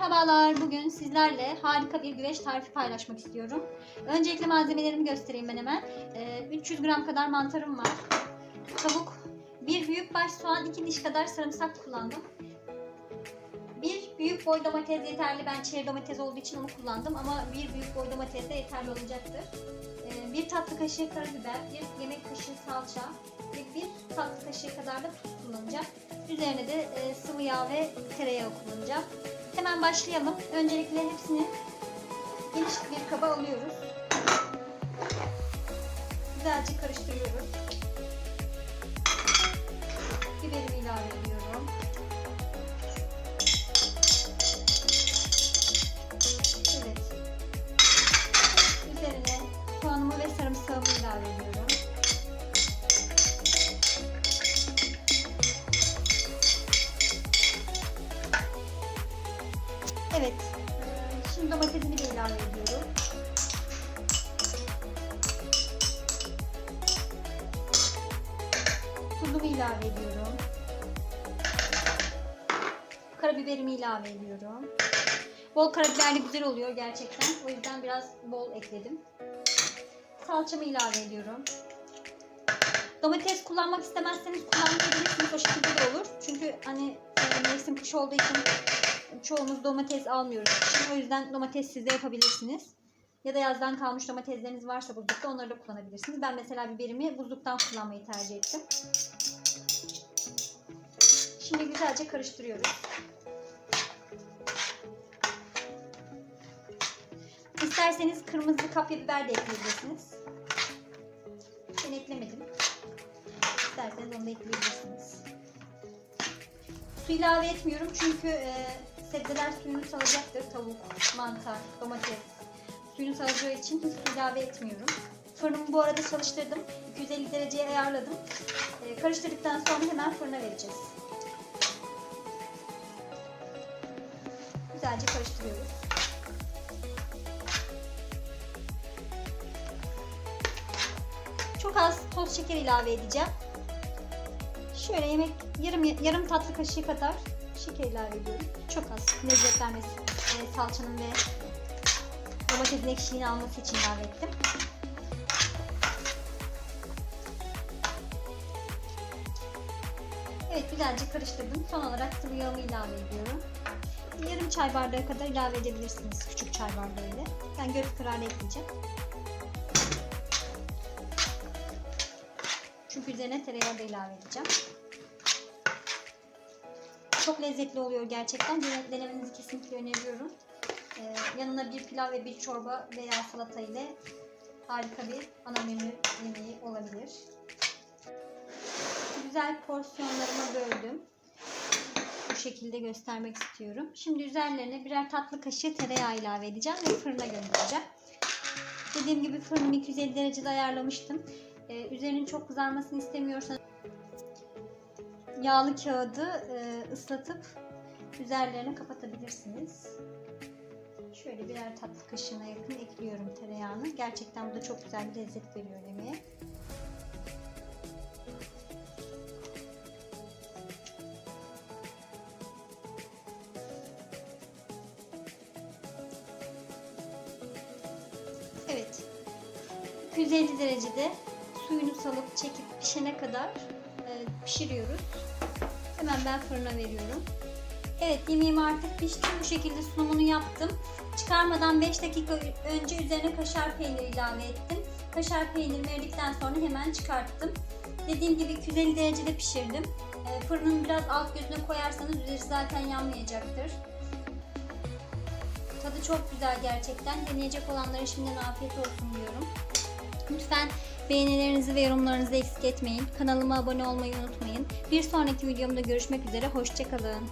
Merhabalar. Bugün sizlerle harika bir güveç tarifi paylaşmak istiyorum. Öncelikle malzemelerimi göstereyim ben hemen. Ee, 300 gram kadar mantarım var. Tavuk, bir büyük baş soğan, iki diş kadar sarımsak kullandım. Bir büyük boy domates yeterli. Ben çeri domates olduğu için onu kullandım ama bir büyük boy domates de yeterli olacaktır. Ee, bir tatlı kaşığı karabiber, bir yemek kaşığı salça ve bir tatlı kaşığı kadar da tuz kullanacağım. Üzerine de e, sıvı yağ ve tereyağı kullanacağım. Hemen başlayalım. Öncelikle hepsini geniş bir kaba alıyoruz. Güzelce karıştırıyoruz. Biberimi ilave ediyorum. Domatesimi de ilave ediyorum. Tuzumu ilave ediyorum. Karabiberimi ilave ediyorum. Bol karabiberli güzel oluyor gerçekten. O yüzden biraz bol ekledim. Salçamı ilave ediyorum. Domates kullanmak istemezseniz kullanmayabilirsiniz. O şekilde de olur. Çünkü hani e, mevsim kış olduğu için çoğumuz domates almıyoruz. Şimdi o yüzden domates siz yapabilirsiniz. Ya da yazdan kalmış domatesleriniz varsa buzlukta onları da kullanabilirsiniz. Ben mesela biberimi buzluktan kullanmayı tercih ettim. Şimdi güzelce karıştırıyoruz. İsterseniz kırmızı kapya biber de ekleyebilirsiniz. Ben eklemedim. İsterseniz onu da ekleyebilirsiniz. Su ilave etmiyorum çünkü e, sebzeler suyunu salacaktır. Tavuk, mantar, domates. Suyunu salacağı için hiç ilave etmiyorum. Fırınımı bu arada çalıştırdım. 250 dereceye ayarladım. E, karıştırdıktan sonra hemen fırına vereceğiz. Güzelce karıştırıyoruz. Çok az toz şeker ilave edeceğim. Şöyle yemek yarım yarım tatlı kaşığı kadar şeker ilave ediyorum. Çok az lezzet vermesi, e, salçanın ve domatesin ekşiliğini alması için ilave ettim. Evet güzelce karıştırdım. Son olarak sıvı yağımı ilave ediyorum. Yarım çay bardağı kadar ilave edebilirsiniz küçük çay bardağıyla. Ben göz kararı ekleyeceğim. Çünkü üzerine tereyağı da ilave edeceğim. Çok lezzetli oluyor gerçekten. Dene- Denemenizi kesinlikle öneriyorum. Ee, yanına bir pilav ve bir çorba veya salata ile harika bir ana menü yemeği olabilir. Güzel porsiyonlarıma böldüm. Bu şekilde göstermek istiyorum. Şimdi üzerlerine birer tatlı kaşığı tereyağı ilave edeceğim ve fırına göndereceğim. Dediğim gibi fırınımı 250 derecede ayarlamıştım. Ee, üzerinin çok kızarmasını istemiyorsanız yağlı kağıdı e, ıslatıp üzerlerini kapatabilirsiniz. Şöyle birer tatlı kaşığına yakın ekliyorum tereyağını. Gerçekten bu da çok güzel bir lezzet veriyor yemeğe. Evet. 250 derecede suyunu salıp çekip pişene kadar e, pişiriyoruz. Hemen ben fırına veriyorum. Evet yemeğim artık pişti. Bu şekilde sunumunu yaptım. Çıkarmadan 5 dakika önce üzerine kaşar peyniri ilave ettim. Kaşar peyniri verdikten sonra hemen çıkarttım. Dediğim gibi 250 derecede pişirdim. E, fırının biraz alt gözüne koyarsanız üzeri zaten yanmayacaktır. Tadı çok güzel gerçekten. Deneyecek olanlara şimdiden afiyet olsun diyorum. Lütfen beğenilerinizi ve yorumlarınızı eksik etmeyin. Kanalıma abone olmayı unutmayın. Bir sonraki videomda görüşmek üzere. Hoşçakalın.